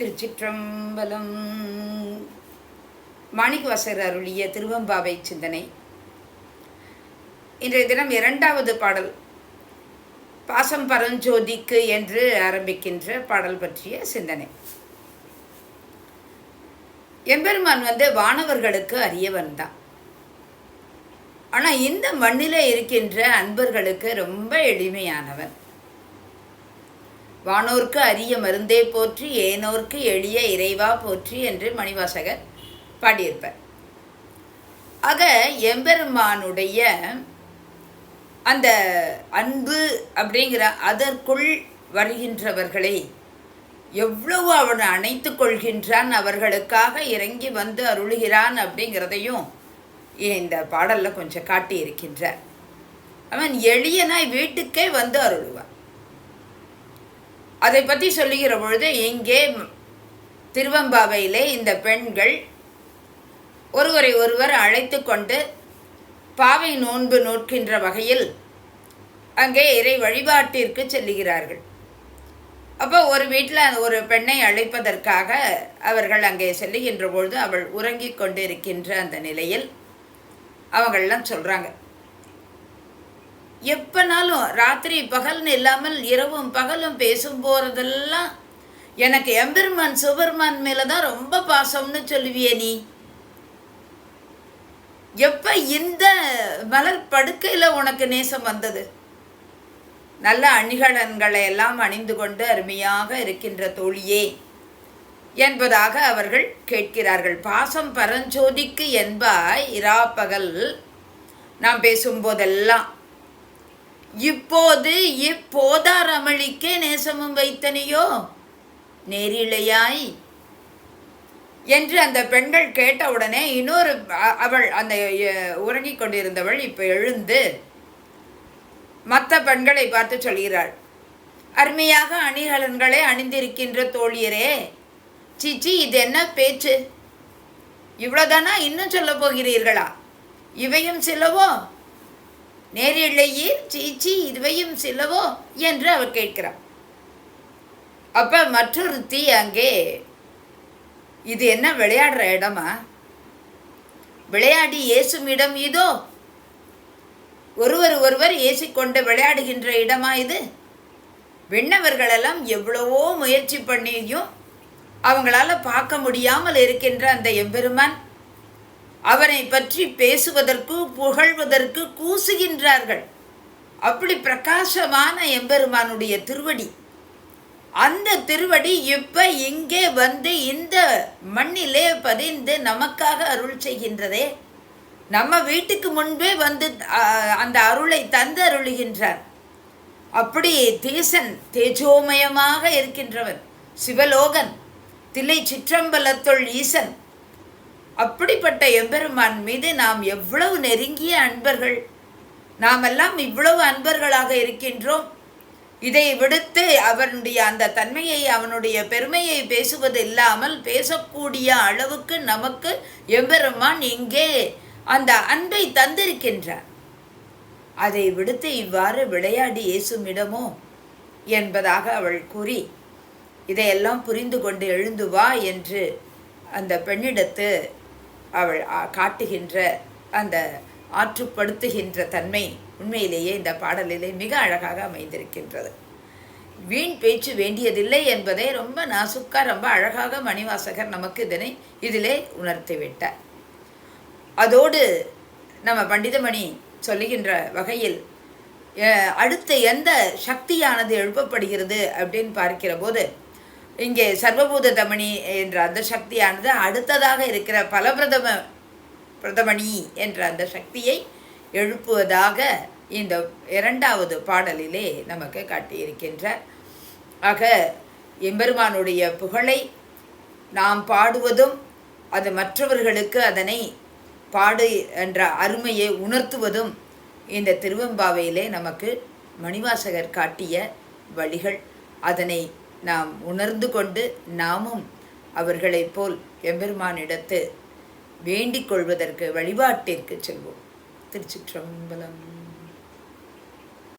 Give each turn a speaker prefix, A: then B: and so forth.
A: திருச்சிற்றம்பலம். மாணிக்கவாசகர் அருளிய திருவம்பாவை சிந்தனை. இன்றைய தினம் இரண்டாவது பாடல். பாசம் பரஞ்சோதிக்கு என்று ஆரம்பிக்கின்ற பாடல் பற்றிய சிந்தனை. எம்பெருமான் வந்து வானவர்களுக்கு அரியவன் தான். ஆனால் இந்த மண்ணில் இருக்கின்ற அன்பர்களுக்கு ரொம்ப எளிமையானவன். வானோர்க்கு அரிய மருந்தே போற்றி ஏனோர்க்கு எளிய இறைவா போற்றி என்று மணிவாசகர் பாடியிருப்பார். ஆக எம்பெருமானுடைய அந்த அன்பு அப்படிங்கிற அதற்குள் வருகின்றவர்களை எவ்வளவு அவன் அணைத்து கொள்கின்றான் அவர்களுக்காக இறங்கி வந்து அருளுகிறான் அப்படிங்கிறதையும் இந்த பாடலில் கொஞ்சம் காட்டி இருக்கின்றார் அவன் எளியனாய் வீட்டுக்கே வந்து அருளுவான். அதை பற்றி சொல்லுகிற பொழுது இங்கே திருவம்பாவையிலே இந்த பெண்கள் ஒருவரை ஒருவர் அழைத்து கொண்டு பாவை நோன்பு நோட்கின்ற வகையில் அங்கே இறை வழிபாட்டிற்கு செல்லுகிறார்கள். அப்போ ஒரு வீட்டில் ஒரு பெண்ணை அழைப்பதற்காக அவர்கள் அங்கே செல்லுகின்ற பொழுது அவள் உறங்கிக் கொண்டு இருக்கின்ற அந்த நிலையில் அவங்கள்லாம் சொல்கிறாங்க எப்பனாலும் ராத்திரி பகல்னு இல்லாமல் இரவும் பகலும் பேசும் போகிறதெல்லாம் எனக்கு எம்பெருமான் சுபெருமான் மேலே தான் ரொம்ப பாசம்னு சொல்லுவியே நீ. எப்போ இந்த மலர் படுக்கையில் உனக்கு நேசம் வந்தது? நல்ல அணிகலன்களை எல்லாம் அணிந்து கொண்டு அருமையாக இருக்கின்ற தோழியே என்பதாக அவர்கள் கேட்கிறார்கள். பாசம் பரஞ்சோதிக்கு என்பாய் இராப்பகல் நாம் பேசும்போதெல்லாம். இப்போது இப்போதார் அமளிக்கே நேசமும் வைத்தனையோ? நேரிழையாய். என்று அந்த பெண்கள் கேட்ட உடனே இன்னொரு அவள் அந்த உறங்கிக் கொண்டிருந்தவள் இப்போ எழுந்து மற்ற பெண்களை பார்த்து சொல்கிறாள். அருமையாக அணிகலன்களை அணிந்திருக்கின்ற தோழியரே சிச்சி இது என்ன பேச்சு? இவ்வளோதானா இன்னும் சொல்ல போகிறீர்களா? இவையும் சிலவோ நேரிழையீர் சீச்சி இதுவையும் சிலவோ என்று அவர் கேட்கிறார். அப்ப தீ அங்கே இது என்ன விளையாடுற இடமா? விளையாடி ஏசும் இடம் இதோ ஒருவர் ஒருவர் ஏசிக்கொண்டு விளையாடுகின்ற இடமா இது? விண்ணவர்களெல்லாம் எவ்வளவோ முயற்சி பண்ணியும் அவங்களால பார்க்க முடியாமல் இருக்கின்ற அந்த எம்பெருமான் அவனை பற்றி பேசுவதற்கு புகழ்வதற்கு கூசுகின்றார்கள். அப்படி பிரகாசமான எம்பெருமானுடைய திருவடி. அந்த திருவடி இப்ப இங்கே வந்து இந்த மண்ணிலே பதிந்து நமக்காக அருள் செய்கின்றதே. நம்ம வீட்டுக்கு முன்பே வந்து அந்த அருளை தந்து அருளுகின்றார். அப்படி தேசன் தேஜோமயமாக இருக்கின்றவன் சிவலோகன் தில்லை சிற்றம்பலத்துள் ஈசன் அப்படிப்பட்ட எம்பெருமான் மீது நாம் எவ்வளவு நெருங்கிய அன்பர்கள். நாமெல்லாம் இவ்வளவு அன்பர்களாக இருக்கின்றோம். இதை விடுத்து அவனுடைய அந்த தன்மையை அவனுடைய பெருமையை பேசுவது இல்லாமல் பேசக்கூடிய அளவுக்கு நமக்கு எம்பெருமான் இங்கே அந்த அன்பை தந்திருக்கின்றார். அதை விடுத்து இவ்வாறு விளையாடி ஏசுமிடமோ என்பதாக அவள் கூறி இதையெல்லாம் புரிந்து கொண்டு எழுந்து வா என்று அந்த பெண்ணிடத்து அவள் காட்டுகின்ற அந்த ஆற்றுப்படுத்துகின்ற தன்மை உண்மையிலேயே இந்த பாடலிலே மிக அழகாக அமைந்திருக்கின்றது. வீண் பேச்சு வேண்டியதில்லை என்பதை ரொம்ப நாசுக்கா ரொம்ப அழகாக மணிவாசகர் நமக்கு இதனை இதிலே உணர்த்திவிட்டார். அதோடு நம்ம பண்டிதமணி சொல்லுகின்ற வகையில் அடுத்து எந்த சக்தியானது எழுப்பப்படுகிறது அப்படின்னு பார்க்கிற போது இங்கே சர்வபூத தமணி என்ற அந்த சக்தியானது அடுத்ததாக இருக்கிற பலபிரதம பிரதமணி என்ற அந்த சக்தியை எழுப்புவதாக இந்த இரண்டாவது பாடலிலே நமக்கு காட்டியிருக்கின்றார். ஆக எம்பெருமானுடைய புகழை நாம் பாடுவதும் அது மற்றவர்களுக்கு அதனை பாடு என்ற அருமையை உணர்த்துவதும் இந்த திருவெம்பாவையிலே நமக்கு மணிவாசகர் காட்டிய வழிகள். அதனை நாம் உணர்ந்து கொண்டு நாமும் அவர்களைப் போல் எம்பெருமானிடத்து வேண்டிக் கொள்வதற்கு வழிபாட்டிற்கு செல்வோம். திருச்சிற்றம்பலம்.